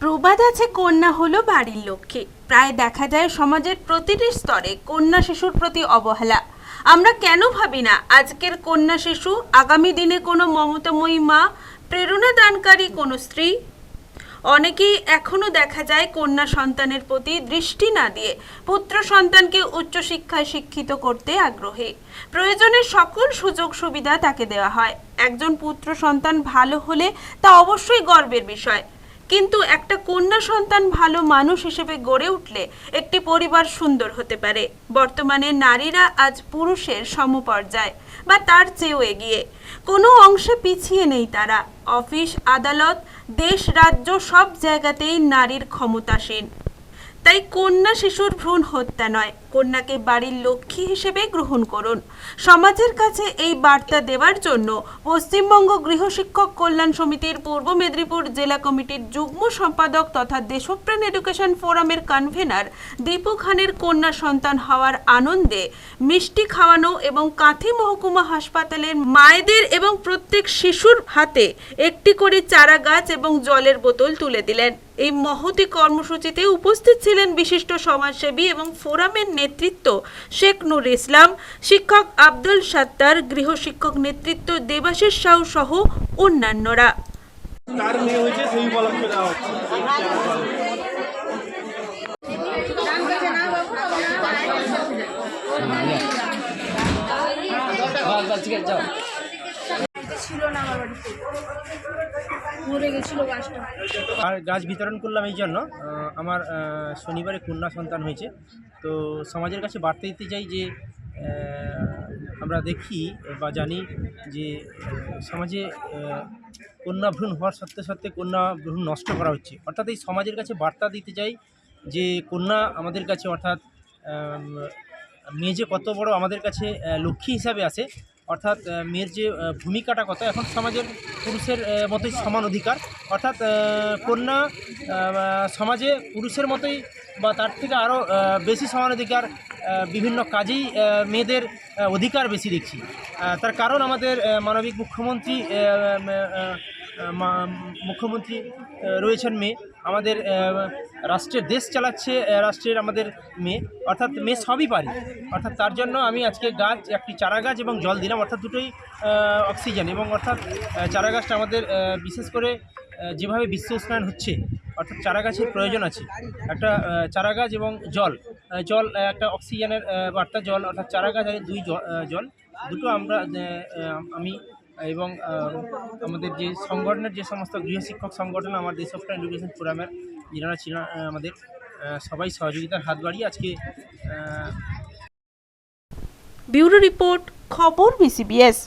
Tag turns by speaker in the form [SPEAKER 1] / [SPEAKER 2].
[SPEAKER 1] প্রবাদ আছে কন্যা হলো বাড়ির লক্ষ্মী প্রায় দেখা যায় সমাজের প্রতিটি স্তরে কন্যা শিশুর প্রতি অবহেলা। আমরা কেন ভাবি না আজকের কন্যা শিশু, আগামী দিনে কোনো মমতাময়ী মা, প্রেরণাদানকারী কোনো স্ত্রী? অনেকেই এখনও দেখা যায় কন্যা সন্তানের প্রতি দৃষ্টি না দিয়ে পুত্র সন্তানকে উচ্চশিক্ষায় শিক্ষিত করতে আগ্রহী। প্রয়োজনের সকল সুযোগ সুবিধা তাকে দেওয়া হয়। একজন পুত্র সন্তান ভালো হলে তা অবশ্যই গর্বের বিষয়। কিন্তু একটা কন্যা সন্তান ভালো মানুষ হিসেবে গড়ে উঠলে একটি পরিবার সুন্দর হতে পারে। বর্তমানে নারীরা আজ পুরুষের সমপর্যায়, বা তার চেয়েও এগিয়ে। কোনো অংশে পিছিয়ে নেই তারা। অফিস, আদালত, দেশ, রাজ্য সব জায়গাতেই নারীর ক্ষমতাসীন। তাই কন্যা শিশুর ভ্রূণ হত্যা নয়। কন্যাকে বাড়ির লক্ষ্মী হিসেবে গ্রহণ করুন। সমাজের কাছে এই বার্তা দেওয়ার জন্য পশ্চিমবঙ্গ গৃহশিক্ষক কল্যাণ সমিতির পূর্ব মেদিনীপুর জেলা কমিটির যুগ্ম সম্পাদক তথা দেশপ্রাণ এডুকেশন ফোরামের কনভেনার দীপু খানের কন্যা সন্তান হওয়ার আনন্দে মিষ্টি খাওয়ানো এবং কাঁথি মহকুমা হাসপাতালের মায়েদের এবং প্রত্যেক শিশুর হাতে একটি করে চারা গাছ এবং জলের বোতল তুলে দিলেন। এই মহতি কর্মসূচিতে উপস্থিত ছিলেন বিশিষ্ট সমাজসেবী এবং ফোরামের নেতৃত্ব শেখ নুর ইসলাম শিক্ষক আব্দুল সাত্তার গৃহশিক্ষক নেতৃত্ব দেবাশিস সাউ সহ অন্যান্যরা।
[SPEAKER 2] ছিল না আমার বাড়িতে।
[SPEAKER 3] আর গাছ বিতরণ করলাম এই জন্য। আমার শনিবারে কন্যা সন্তান হয়েছে। তো সমাজের কাছে বার্তা দিতে চাই যে আমরা দেখি বা জানি যে সমাজে কন্যা ভ্রূণ হওয়ার সত্ত্বে সত্ত্বে কন্যা ভ্রূণ নষ্ট করা হচ্ছে। অর্থাৎ এই সমাজের কাছে বার্তা দিতে চাই যে, কন্যা আমাদের কাছে অর্থাৎ মেয়ে যে কত বড় আমাদের কাছে লক্ষ্মী হিসাবে আসে অর্থাৎ মেয়ের যে ভূমিকাটা কত, এখন সমাজের পুরুষের মতোই সমান অধিকার। অর্থাৎ কন্যা সমাজে পুরুষের মতোই বা তার থেকে আরও বেশি সমান অধিকার বিভিন্ন কাজেই মেয়েদের অধিকার বেশি দেখছি। তার কারণ আমাদের মানবিক মুখ্যমন্ত্রী মুখ্যমন্ত্রী রয়েছেন মেয়ে। আমাদের রাষ্ট্রের দেশ চালাচ্ছে রাষ্ট্রের আমাদের মেয়ে, অর্থাৎ মেয়ে সবই পারি। অর্থাৎ তার জন্য আমি আজকে গাছ, একটি চারা গাছ এবং জল দিলাম, অর্থাৎ দুটোই অক্সিজেন এবং অর্থাৎ চারা গাছটা আমাদের বিশেষ করে যেভাবে বিশ্ব উষ্ণায়ন হচ্ছে, অর্থাৎ চারা গাছের প্রয়োজন আছে। একটা চারা গাছ এবং জল জল একটা অক্সিজেনের বার্তা, জল, অর্থাৎ চারা গাছ দুই জল, দুটো আমরা আমি এবং আমাদের যে সংগঠনের যে সমস্ত গৃহশিক্ষক সংগঠন আমার দেশ অফটার এডুকেশন ফোরামের যারা ছিল আমাদের সবাই সহযোগিতার হাত বাড়িয়ে আজকে
[SPEAKER 1] ব্যুরো রিপোর্ট, খবর বিসিবিএস